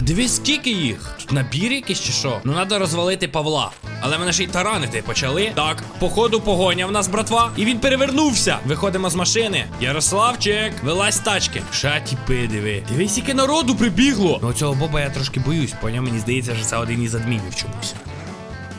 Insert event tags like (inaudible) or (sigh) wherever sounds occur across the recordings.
А дивись, скільки їх? Тут набір якийсь чи що? Ну треба розвалити Павла. Але мене ще й таранити почали. Так, походу погоня в нас, братва. І він перевернувся. Виходимо з машини. Ярославчик, вилазь з тачки. Ша диви. Дивись, яке народу прибігло. Ну цього боба я трошки боюсь, По ньому мені здається, що це один із адмінів чомусь.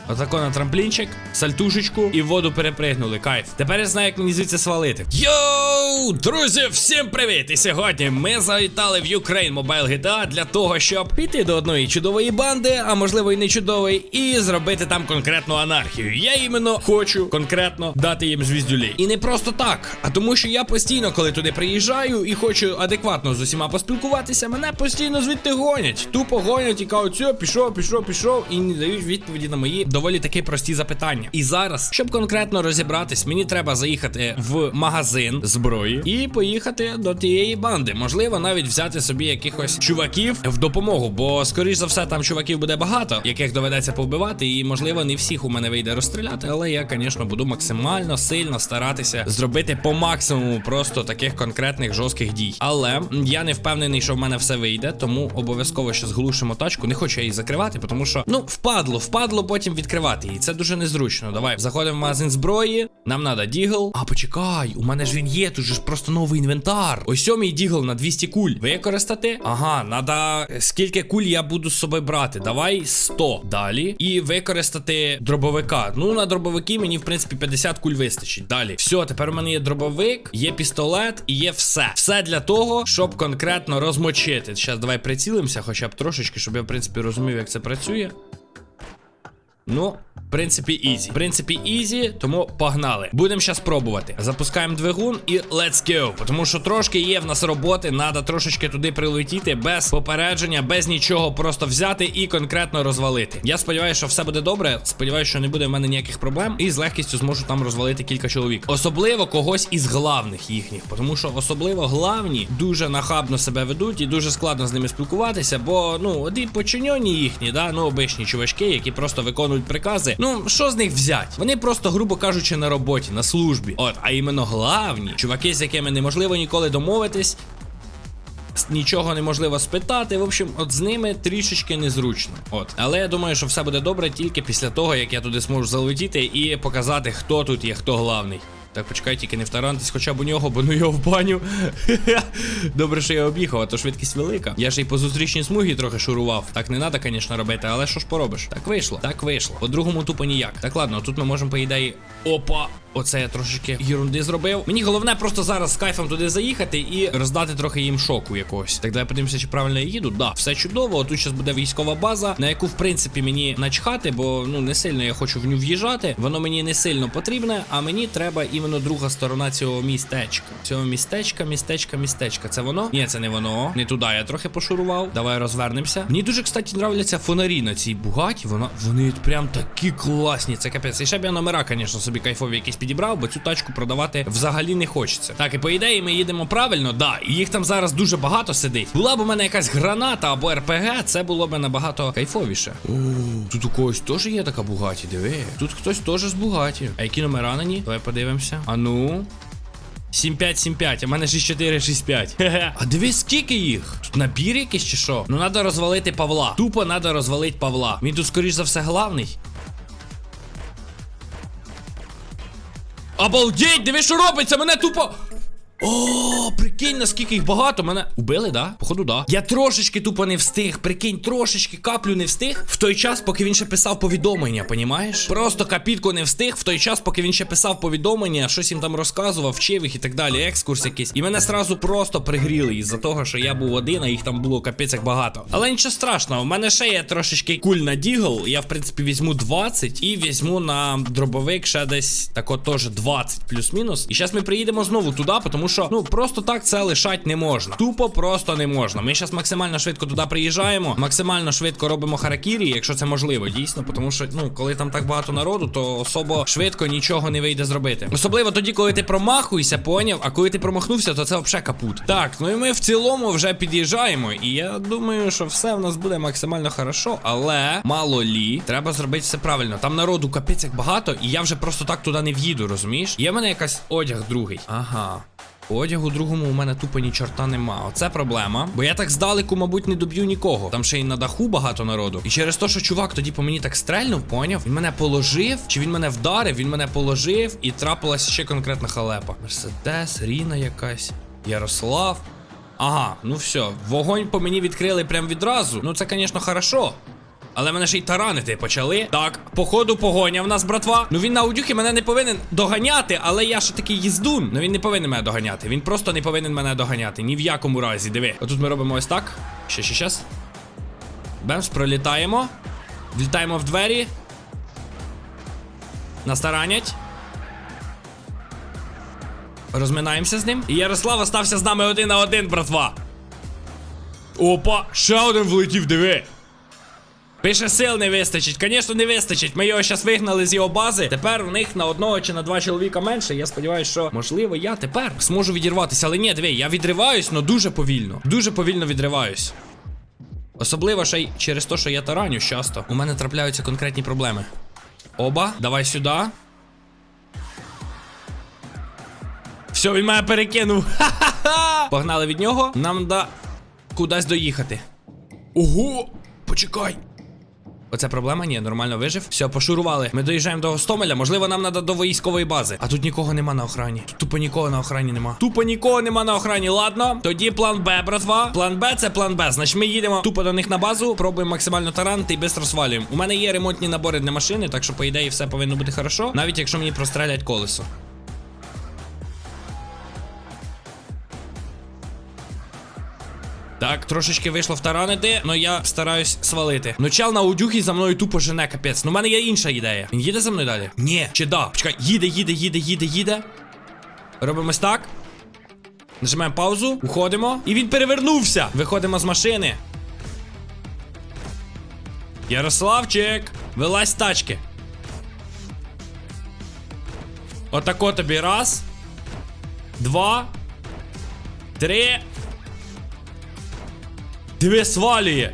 Отако на трамплінчик, сальтушечку і воду перепригнули. Кайф. Тепер я знаю, як мені звідси свалити. Йоу, друзі, всім привіт! І сьогодні ми завітали в Ukraine Mobile GTA для того, щоб піти до одної чудової банди, а можливо і не чудової, і зробити там конкретну анархію. Я іменно хочу конкретно дати їм звіздюлей. І не просто так, а тому, що я постійно, коли туди приїжджаю і хочу адекватно з усіма поспілкуватися, мене постійно звідти гонять. Тупо гонять і кажуть, все, пішов, пішов, пішов, і не дають відповіді на мої доволі таки прості запитання. І зараз, щоб конкретно розібратись, мені треба заїхати в магазин зброї і поїхати до тієї банди. Можливо, навіть взяти собі якихось чуваків в допомогу, бо скоріш за все там чуваків буде багато, яких доведеться повбивати, і можливо не всіх у мене вийде розстріляти, але я, звісно, буду максимально сильно старатися зробити по максимуму просто таких конкретних жорстких дій. Але я не впевнений, що в мене все вийде, тому обов'язково ще зглушимо тачку. Не хочу я її закривати, тому що ну впадло, впадло потім відкривати її. Це дуже незручно. Давай заходимо в магазин зброї. Нам треба дігл. А почекай, у мене ж він є. Тут же ж просто новий інвентар. Ось сьомий дігл на 200 куль. Використати? Ага, треба скільки куль я буду з собою брати. Давай 100. Далі. І використати дробовика. Ну, на дробовики мені, в принципі, 50 куль вистачить. Далі. Все, тепер у мене є дробовик, є пістолет і є все. Все для того, щоб конкретно розмочити. Зараз давай прицілимося, хоча б трошечки, щоб я, в принципі, розумів, як це працює. Ну, в принципі, ізі. В принципі, ізі, тому погнали. Будемо зараз пробувати. Запускаємо двигун і let's go. Тому що трошки є в нас роботи, треба трошечки туди прилетіти без попередження, без нічого, просто взяти і конкретно розвалити. Я сподіваюся, що все буде добре. Сподіваюся, що не буде в мене ніяких проблем, і з легкістю зможу там розвалити кілька чоловік. Особливо когось із главних їхніх, тому що особливо главні дуже нахабно себе ведуть і дуже складно з ними спілкуватися, бо ну одні починьоні їхні, да, ну обичні чувачки, які просто виконують прикази. Ну що з них взять? Вони просто, грубо кажучи, на роботі, на службі. От, а іменно главні чуваки, з якими неможливо ніколи домовитись. Нічого неможливо спитати. В общем, от з ними трішечки незручно. От, але я думаю, що все буде добре тільки після того, як я туди зможу залетіти і показати, хто тут є, хто главний. Так, почекай, тільки не втарантись хоча б у нього, бо ну його в баню. (laughs) Добре, що я об'їхав, а то швидкість велика. Я ж і по зустрічній смугі трохи шурував. Так не треба, звісно, робити, але що ж поробиш? Так вийшло, так вийшло. По-другому тупо ніяк. Так ладно, тут ми можемо, по ідеї. Опа! Оце я трошечки єрунди зробив. Мені головне просто зараз з кайфом туди заїхати і роздати трохи їм шоку якогось. Так давай подивимося, чи правильно я їду. Да, все чудово. Тут зараз буде військова база, на яку в принципі мені начхати, бо ну не сильно я хочу в ню в'їжджати. Воно мені не сильно потрібне, а мені треба іменно друга сторона цього містечка. Цього містечка, містечка, містечка. Це воно? Ні, це не воно. Не туди я трохи пошурував. Давай розвернемося. Мені дуже, кстати, нравляться фонарі на цій бугаті. Вона вони прям такі класні. Це капець. І ще б я номера, звісно, собі кайфові якісь підібрав, бо цю тачку продавати взагалі не хочеться. Так, і по ідеї ми їдемо правильно, да. І їх там зараз дуже багато сидить. Була б у мене якась граната або РПГ, це було б набагато кайфовіше. О, тут у когось теж є така бугаті, диви. Тут хтось теж з бугаті. А які номера на ній? Давай подивимося. А ну. 7575, а в мене 6465. Хе-хе. А дивись, скільки їх? Тут набір якийсь чи що? Ну треба розвалити Павла. Тупо треба розвалити Павла. Він тут, скоріш за все, главний. Обалдеть, диви, що робиться, мене тупо. О, прикинь, наскільки їх багато. Мене убили, да? Походу, да. Я трошечки тупо не встиг. Прикинь, трошечки каплю не встиг. В той час, поки він ще писав повідомлення, понімаєш? Просто капітку не встиг в той час, поки він ще писав повідомлення, щось їм там розказував, вчив їх і так далі. Екскурс якийсь. І мене сразу просто пригріли із-за того, що я був один, а їх там було капець як багато. Але нічого страшного, у мене ще є трошечки куль на дігл. Я, в принципі, візьму 20 і візьму на дробовик ще десь тако теж 20 плюс-мінус. І зараз ми приїдемо знову туди, тому що ну просто так це лишати не можна. Тупо просто не можна. Ми зараз максимально швидко туди приїжджаємо, максимально швидко робимо харакірі, якщо це можливо, дійсно. Тому що, ну, коли там так багато народу, то особо швидко нічого не вийде зробити. Особливо тоді, коли ти промахуєшся, поняв, а коли ти промахнувся, то це взагалі капут. Так, ну і ми в цілому вже під'їжджаємо. І я думаю, що все в нас буде максимально хорошо, але мало лі, треба зробити все правильно. Там народу капець як багато, і я вже просто так туди не в'їду, розумієш? Є в мене якась одяг другий. Ага. Одягу другому у мене тупо ні чорта нема. Оце проблема. Бо я так здалеку, мабуть, не доб'ю нікого. Там ще й на даху багато народу. І через те, що чувак тоді по мені так стрельнув, поняв? Він мене положив, чи він мене вдарив, він мене положив, і трапилась ще конкретна халепа. Мерседес, Ріна якась, Ярослав. Ага, ну все, вогонь по мені відкрили прям відразу. Ну це, звісно, хорошо. Але мене ще й таранити почали. Так, походу погоня в нас, братва. Ну він на аудюхі мене не повинен доганяти, але я ще такий їздун. Ну він не повинен мене доганяти. Він просто не повинен мене доганяти. Ні в якому разі. Диви. Отут ми робимо ось так. Ще, ще, щас. Бемс, пролітаємо. Влітаємо в двері. Нас таранять. Розминаємося з ним. І Ярослав остався з нами один на один, братва. Опа, ще один влетів, диви. Пише сил не вистачить. Звісно, не вистачить. Ми його зараз вигнали з його бази. Тепер у них на одного чи на два чоловіка менше. Я сподіваюся, що можливо я тепер зможу відірватися. Але ні, диви, я відриваюсь, але дуже повільно. Дуже повільно відриваюсь. Особливо ще й через те, що я тараню часто. У мене трапляються конкретні проблеми. Оба, давай сюди. Все, він мене перекинув. Ха-ха-ха! Погнали від нього. Нам да кудись доїхати. Ого! Почекай. Оце проблема? Ні, нормально вижив. Все, пошурували. Ми доїжджаємо до Гостомеля. Можливо, нам треба до військової бази. А тут нікого нема на охрані. Тут тупо нікого на охрані нема. Тупо нікого нема на охрані. Ладно. Тоді план Б, братва. План Б це план Б. Значить, ми їдемо тупо до них на базу, пробуємо максимально таранити і швидко свалюємо. У мене є ремонтні набори для машини, так що, по ідеї, все повинно бути хорошо. Навіть якщо мені прострелять колесо. Так, трошечки вийшло втаранити, але я стараюсь свалити. Ну чел на аудюхі за мною тупо жене, капець. Ну в мене є інша ідея. Він їде за мною далі? Ні, чи да? Почекай, їде, їде, їде, їде, їде. Робимось так. Нажимаємо паузу, уходимо. І він перевернувся. Виходимо з машини. Ярославчик, вилазь тачки. Отако тобі раз. Два. Три. Диви, свалює.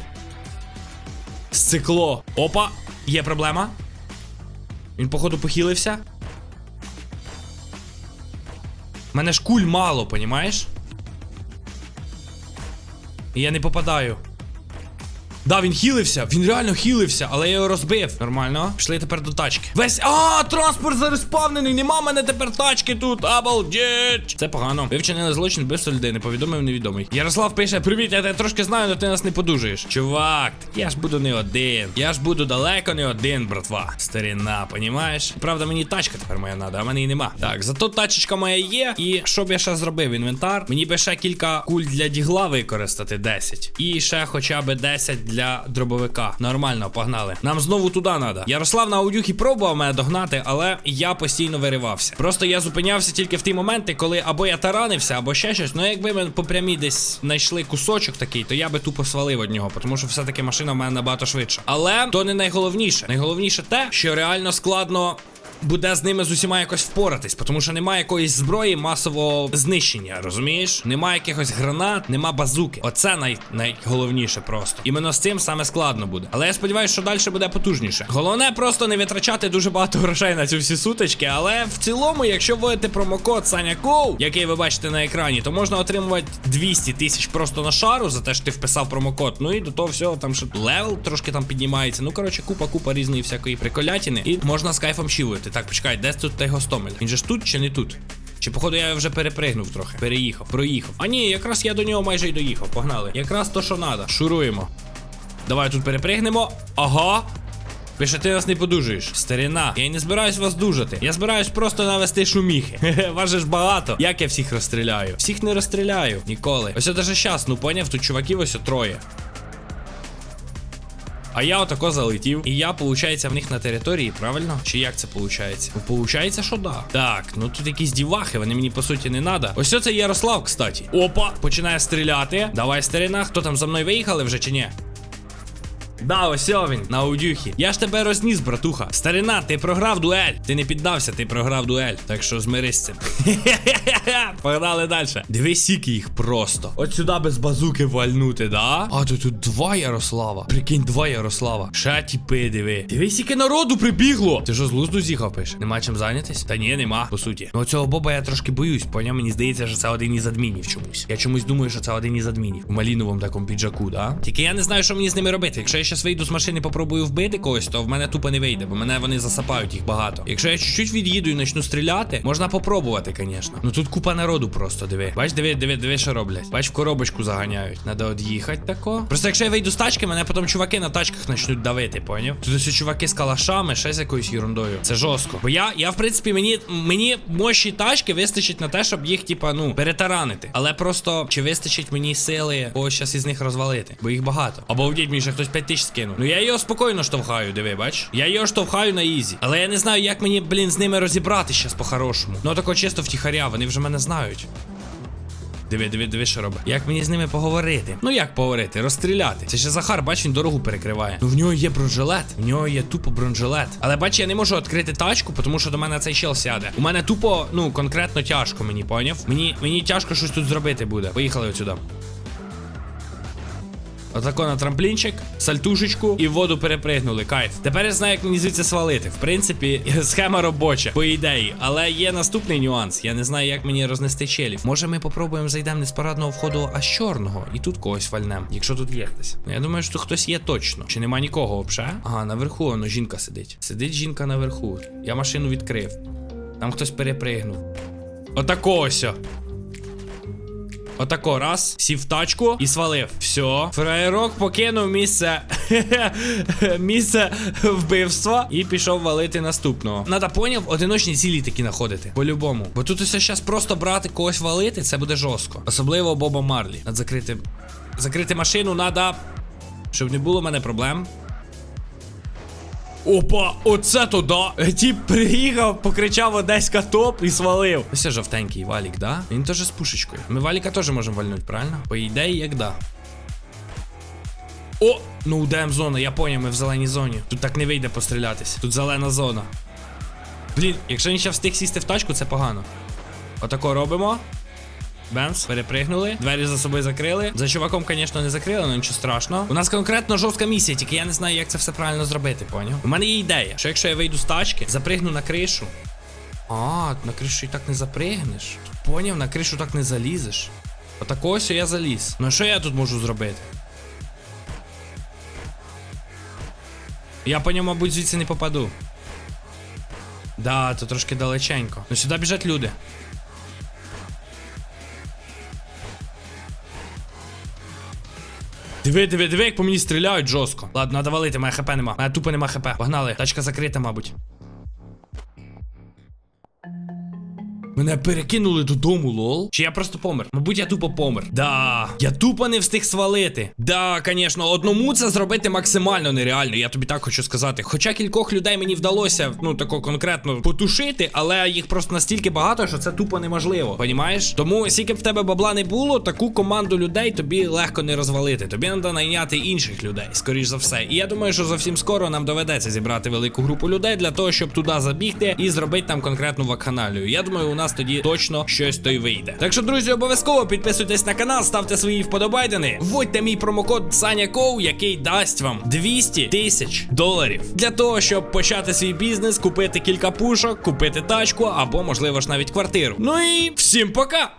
Сцикло. Опа, є проблема. Він, походу, похилився. Мене ж куль мало, понімаєш? І я не попадаю. Да, він хілився, він реально хілився, але я його розбив. Нормально. Пішли тепер до тачки. Весь. А, транспорт зареспавнений, нема мене тепер тачки тут. Обалдеть. Це погано. Ви вчинили злочин вбивство людини, повідомив невідомий. Ярослав пише: Привіт, я тебе трошки знаю, але ти нас не подужуєш. Чувак, я ж буду не один. Я ж буду далеко не один, братва. Старіна, понімаєш? Правда, мені тачка тепер моя надо, а мене її нема. Так, зато тачечка моя є. І що б я ще зробив? Інвентар. Мені би ще кілька куль для дігла використати 10. І ще хоча б 10 для дробовика. Нормально, погнали. Нам знову туди треба. Ярослав на аудюхі пробував мене догнати, але я постійно виривався. Просто я зупинявся тільки в ті моменти, коли або я таранився, або ще щось. Ну якби ми по прямій десь знайшли кусочок такий, то я би тупо свалив від нього, тому що все-таки машина в мене набагато швидша. Але то не найголовніше. Найголовніше те, що реально складно. Буде з ними з усіма якось впоратись, тому що немає якоїсь зброї масового знищення, розумієш? Немає якихось гранат, нема базуки. Оце най, найголовніше просто. Іменно з цим саме складно буде. Але я сподіваюся, що далі буде потужніше. Головне просто не витрачати дуже багато грошей на ці всі сутички. Але в цілому, якщо вводити промокод Саняков, який ви бачите на екрані, то можна отримувати 200 тисяч просто на шару за те, що ти вписав промокод. Ну і до того всього там ще левел трошки там піднімається. Ну коротше, купа, купа різної всякої приколятини. І можна з кайфом чилити. Так, почекай, де тут той гостомель? Він же ж тут чи не тут? Чи, походу, я вже перепригнув трохи. Переїхав, проїхав. А ні, якраз я до нього майже й доїхав. Погнали. Якраз то, що треба. Шуруємо. Давай тут перепригнемо. Ага. Пише, ти нас не подужуєш. Старіна, я й не збираюсь вас дужати. Я збираюсь просто навести шуміхи. (laughs) Ж багато. Як я всіх розстріляю? Всіх не розстріляю. Ніколи. Ось даже щас, ну поняв, тут чуваків ось троє. А я отако залетів. І я, виходить, в них на території, правильно? Чи як це виходить? Ну, Получається, що да. Так, ну тут якісь дівахи, вони мені по суті не надо. Ось це Ярослав, кстати. Опа, починає стріляти. Давай, старина, хто там за мною виїхали вже чи ні? Да, ось він, на аудюхі. Я ж тебе розніс, братуха. Старина, ти програв дуель. Ти не піддався, ти програв дуель. Так що змирись з цим. (laughs) Погнали далі. Дивись, сіки їх просто. От сюди без базуки вальнути, да? А то тут два Ярослава. Прикинь, два Ярослава. Ще тіпи, диви. Дивись, скільки народу прибігло. Ти що з лузду з'їхав пише? Нема чим зайнятись? Та ні, нема, по суті. Ну цього боба я трошки боюсь, поняв? Мені здається, що це один із адмінів чомусь. Я чомусь думаю, що це один із адмінів. У маліновому такому піджаку, да? Тільки я не знаю, що мені з ними робити. Якщо я щас вийду з машини, попробую вбити когось, то в мене тупо не вийде, бо мене вони засапають їх багато. Якщо я чуть-чуть від'їду і почну стріляти, можна попробувати, звісно. Ну тут купа народу просто диви. Бач, диви, диви, диви, що роблять. Бач, в коробочку заганяють. Надо од'їхати тако. Просто якщо я вийду з тачки, мене потім чуваки на тачках почнуть давити, поняв? Тут ось чуваки з калашами, ще з якоюсь ерундою. Це жорстко. Бо я, я, в принципі, мені, мені мощі тачки вистачить на те, щоб їх, типа, ну, перетаранити. Але просто чи вистачить мені сили когось щас із них розвалити? Бо їх багато. Або вдіть мені ще хтось 5 тисяч скинув. Ну я його спокійно штовхаю, диви, бач. Я його штовхаю на ізі. Але я не знаю, як мені, блін, з ними розібрати щас по-хорошому. Ну тако чисто втіхаря, вони вже мене знають. Диви, диви, диви, що робить. Як мені з ними поговорити? Ну як поговорити? Розстріляти. Це ще Захар, бач, він дорогу перекриває. Ну в нього є бронежилет. В нього є тупо бронежилет. Але бач, я не можу відкрити тачку, тому що до мене цей чел сяде. У мене тупо, ну, конкретно тяжко мені, поняв? Мені, мені тяжко щось тут зробити буде. Поїхали отсюди. Отако на трамплінчик, сальтушечку і в воду перепригнули. Кайф. Тепер я знаю, як мені звідси свалити. В принципі, (laughs) схема робоча, по ідеї. Але є наступний нюанс. Я не знаю, як мені рознести челів. Може, ми попробуємо зайдемо не з парадного входу, а з чорного. І тут когось вальнем, якщо тут є хтось. Ну, я думаю, що тут хтось є точно. Чи нема нікого взагалі? Ага, наверху воно жінка сидить. Сидить жінка наверху. Я машину відкрив. Там хтось перепригнув. Отако ось. Отако, раз, сів в тачку і свалив. Все. Фраєрок покинув місце (laughs) місце вбивства і пішов валити наступного. Надо поняв, одиночні цілі такі знаходити. По-любому. Бо тут ось зараз просто брати когось валити, це буде жорстко. Особливо Боба Марлі. Надо закрити. Закрити машину надо. Щоб не було в мене проблем. Опа, оце то да. Тіп приїхав, покричав Одеська топ і свалив. Ось жовтенький валік, да? Він теж з пушечкою. Ми валіка теж можемо вальнути, правильно? По ідеї, як да. О! Ну, ДМ зона, я поняв, ми в зеленій зоні. Тут так не вийде пострілятись. Тут зелена зона. Блін, якщо він ще встиг сісти в тачку, це погано. Отако робимо. Бенс, перепригнули, двері за собою закрили. За чуваком, звісно, не закрили, але нічого страшного. У нас конкретно жорстка місія, тільки я не знаю, як це все правильно зробити, поняв? У мене є ідея, що якщо я вийду з тачки, запригну на кришу. А, на кришу і так не запригнеш. Поняв, на кришу так не залізеш. Отако ось я заліз. Ну що я тут можу зробити? Я по ньому, мабуть, звідси не попаду. Да, то трошки далеченько. Ну сюди біжать люди. Диви, диви, диви, як по мені стріляють жорстко. Ладно, надо валити, моя хп нема. Мене тупо нема хп. Погнали. Тачка закрита, мабуть. Мене перекинули додому, лол. Чи я просто помер? Мабуть, я тупо помер. Да, я тупо не встиг свалити. Да, звісно, одному це зробити максимально нереально. Я тобі так хочу сказати. Хоча кількох людей мені вдалося, ну тако конкретно потушити, але їх просто настільки багато, що це тупо неможливо. Понімаєш? Тому, скільки б в тебе бабла не було, таку команду людей тобі легко не розвалити. Тобі треба найняти інших людей, скоріш за все. І я думаю, що зовсім скоро нам доведеться зібрати велику групу людей для того, щоб туди забігти і зробити там конкретну вакханалію. Я думаю, у нас тоді точно щось то й вийде. Так що, друзі, обов'язково підписуйтесь на канал, ставте свої вподобайдени. Вводьте мій промокод SANYACOW, який дасть вам 200 тисяч доларів для того, щоб почати свій бізнес, купити кілька пушок, купити тачку або, можливо ж, навіть квартиру. Ну і всім пока!